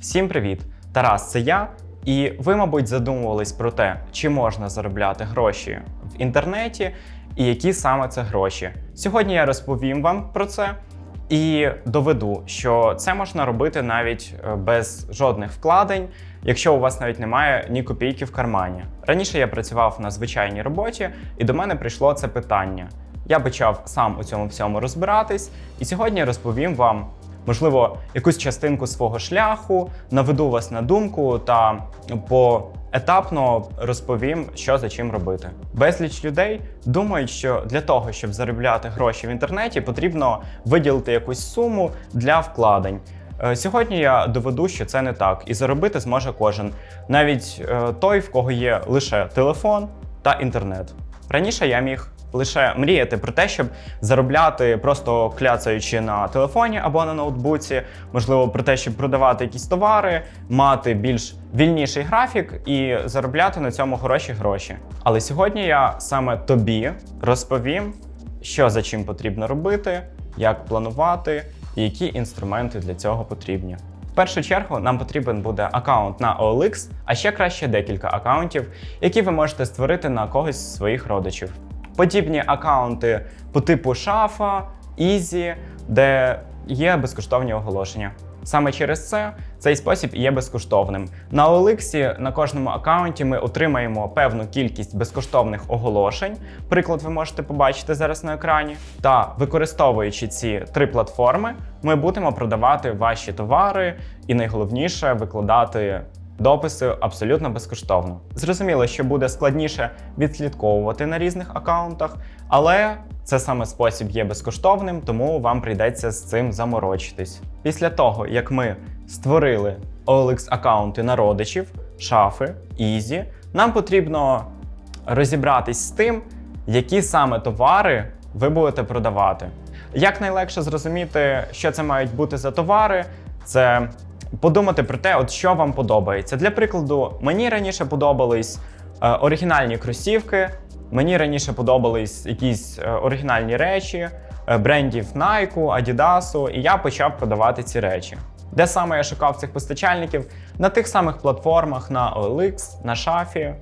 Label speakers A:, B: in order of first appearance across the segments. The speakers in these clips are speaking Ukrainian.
A: Всім привіт! Тарас, це я. І ви, мабуть, задумувались про те, чи можна заробляти гроші в інтернеті і які саме це гроші. Сьогодні я розповім вам про це і доведу, що це можна робити навіть е, без жодних вкладень, якщо у вас навіть немає ні копійки в кармані. Раніше я працював на звичайній роботі, і до мене прийшло це питання. Я почав сам у цьому всьому розбиратись, і сьогодні розповім вам можливо, якусь частинку свого шляху, наведу вас на думку та поетапно розповім, що за чим робити. Безліч людей думають, що для того, щоб заробляти гроші в інтернеті, потрібно виділити якусь суму для вкладень. Е, Сьогодні я доведу, що це не так, і заробити зможе кожен, навіть е, той, в кого є лише телефон та інтернет. Раніше я міг лише мріяти про те, щоб заробляти, просто кляцаючи на телефоні або на ноутбуці, можливо, про те, щоб продавати якісь товари, мати більш вільніший графік і заробляти на цьому хороші гроші. Але сьогодні я саме тобі розповім, що за чим потрібно робити, як планувати і які інструменти для цього потрібні. В першу чергу нам потрібен буде аккаунт на OLX, а ще краще декілька аккаунтів, які ви можете створити на когось з своїх родичів. Подібні аккаунти по типу шафа, Easy, де є безкоштовні оголошення. Саме через це цей спосіб є безкоштовним. На OLX на кожному аккаунті ми отримаємо певну кількість безкоштовних оголошень. Приклад ви можете побачити зараз на екрані. Та використовуючи ці три платформи, ми будемо продавати ваші товари і найголовніше викладати дописи абсолютно безкоштовно. Зрозуміло, що буде складніше відслідковувати на різних аккаунтах, але це саме спосіб є безкоштовним, тому вам прийдеться з цим заморочитись. Після того, як ми створили OLX аккаунти на родичів, шафи, Ізі, нам потрібно розібратись з тим, які саме товари ви будете продавати. Як найлегше зрозуміти, що це мають бути за товари, це подумати про те, от що вам подобається. Для прикладу, мені раніше подобались е, оригінальні кросівки, мені раніше подобались якісь е, оригінальні речі е, брендів Nike, Adidas, і я почав продавати ці речі. Де саме я шукав цих постачальників? На тих самих платформах, на OLX, на шафі, е,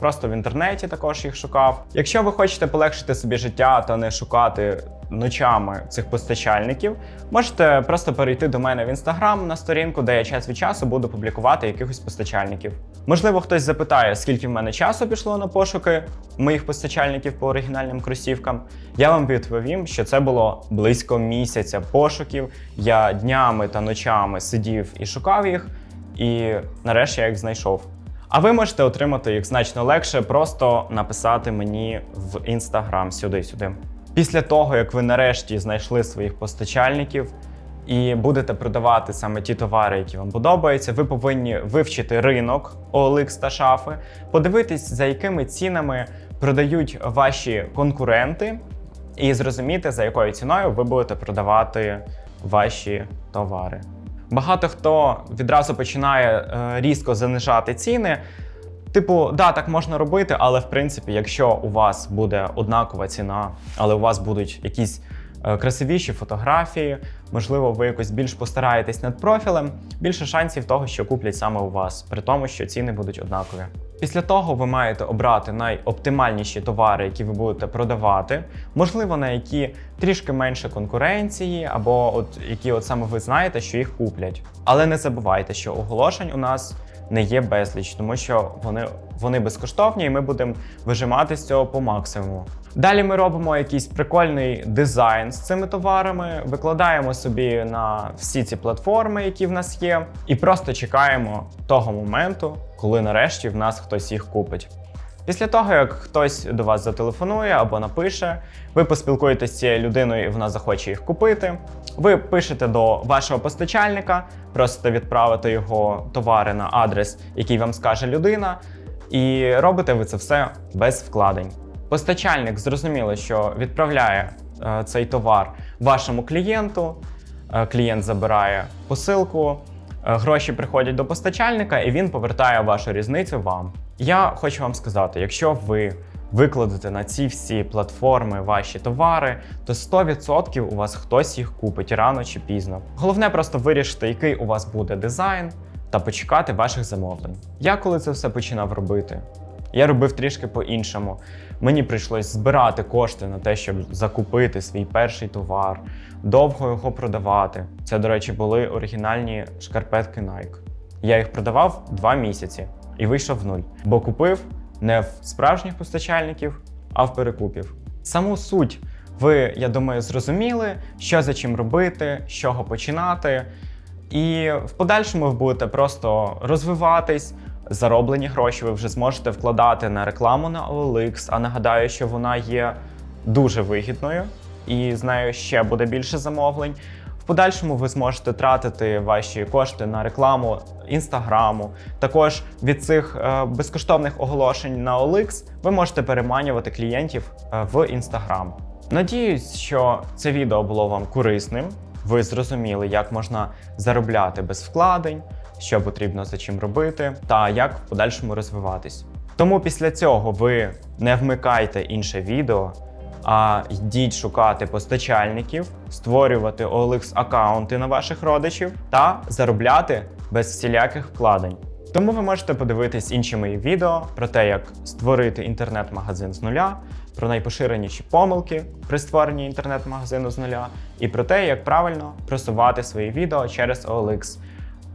A: просто в інтернеті також їх шукав. Якщо ви хочете полегшити собі життя та не шукати ночами цих постачальників, можете просто перейти до мене в інстаграм на сторінку, де я час від часу буду публікувати якихось постачальників. Можливо, хтось запитає, скільки в мене часу пішло на пошуки моїх постачальників по оригінальним кросівкам. Я вам відповім, що це було близько місяця пошуків. Я днями та ночами сидів і шукав їх, і нарешті я їх знайшов. А ви можете отримати їх значно легше, просто написати мені в інстаграм сюди-сюди. Після того, як ви нарешті знайшли своїх постачальників і будете продавати саме ті товари, які вам подобаються, ви повинні вивчити ринок OLX та шафи, подивитись, за якими цінами продають ваші конкуренти, і зрозуміти, за якою ціною ви будете продавати ваші товари. Багато хто відразу починає е, різко занижати ціни. Типу, да, так можна робити, але в принципі, якщо у вас буде однакова ціна, але у вас будуть якісь е, красивіші фотографії, можливо, ви якось більш постараєтесь над профілем, більше шансів того, що куплять саме у вас, при тому, що ціни будуть однакові. Після того ви маєте обрати найоптимальніші товари, які ви будете продавати, можливо, на які трішки менше конкуренції, або от які от саме ви знаєте, що їх куплять. Але не забувайте, що оголошень у нас не є безліч, тому що вони, вони безкоштовні, і ми будемо вижимати з цього по максимуму. Далі ми робимо якийсь прикольний дизайн з цими товарами, викладаємо собі на всі ці платформи, які в нас є, і просто чекаємо того моменту, коли нарешті в нас хтось їх купить. Після того, як хтось до вас зателефонує або напише, ви поспілкуєтеся з цією людиною, і вона захоче їх купити. Ви пишете до вашого постачальника, просите відправити його товари на адрес, який вам скаже людина, і робите ви це все без вкладень. Постачальник зрозуміло, що відправляє е, цей товар вашому клієнту. Е, клієнт забирає посилку, е, гроші приходять до постачальника, і він повертає вашу різницю вам. Я хочу вам сказати, якщо ви викладете на ці всі платформи ваші товари, то 100% у вас хтось їх купить рано чи пізно. Головне просто вирішити, який у вас буде дизайн, та почекати ваших замовлень. Я коли це все починав робити, я робив трішки по-іншому. Мені прийшлось збирати кошти на те, щоб закупити свій перший товар, довго його продавати. Це, до речі, були оригінальні шкарпетки Nike. Я їх продавав два місяці і вийшов в нуль, бо купив не в справжніх постачальників, а в перекупів. Саму суть ви, я думаю, зрозуміли, що за чим робити, з чого починати. І в подальшому ви будете просто розвиватись. Зароблені гроші ви вже зможете вкладати на рекламу на OLX, а нагадаю, що вона є дуже вигідною і з нею ще буде більше замовлень. В подальшому ви зможете тратити ваші кошти на рекламу інстаграму. Також від цих е, безкоштовних оголошень на OLX ви можете переманювати клієнтів е, в інстаграм. Надіюсь, що це відео було вам корисним. Ви зрозуміли, як можна заробляти без вкладень, що потрібно за чим робити, та як в подальшому розвиватись. Тому після цього ви не вмикайте інше відео, а йдіть шукати постачальників, створювати OLX аккаунти на ваших родичів та заробляти без всіляких вкладень. Тому ви можете подивитись інші мої відео про те, як створити інтернет-магазин з нуля, про найпоширеніші помилки при створенні інтернет-магазину з нуля, і про те, як правильно просувати свої відео через OLX.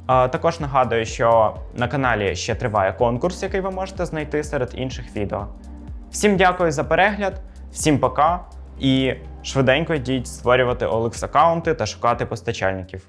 A: А, Також нагадую, що на каналі ще триває конкурс, який ви можете знайти серед інших відео. Всім дякую за перегляд, всім пока і швиденько йдіть створювати OLX аккаунти та шукати постачальників.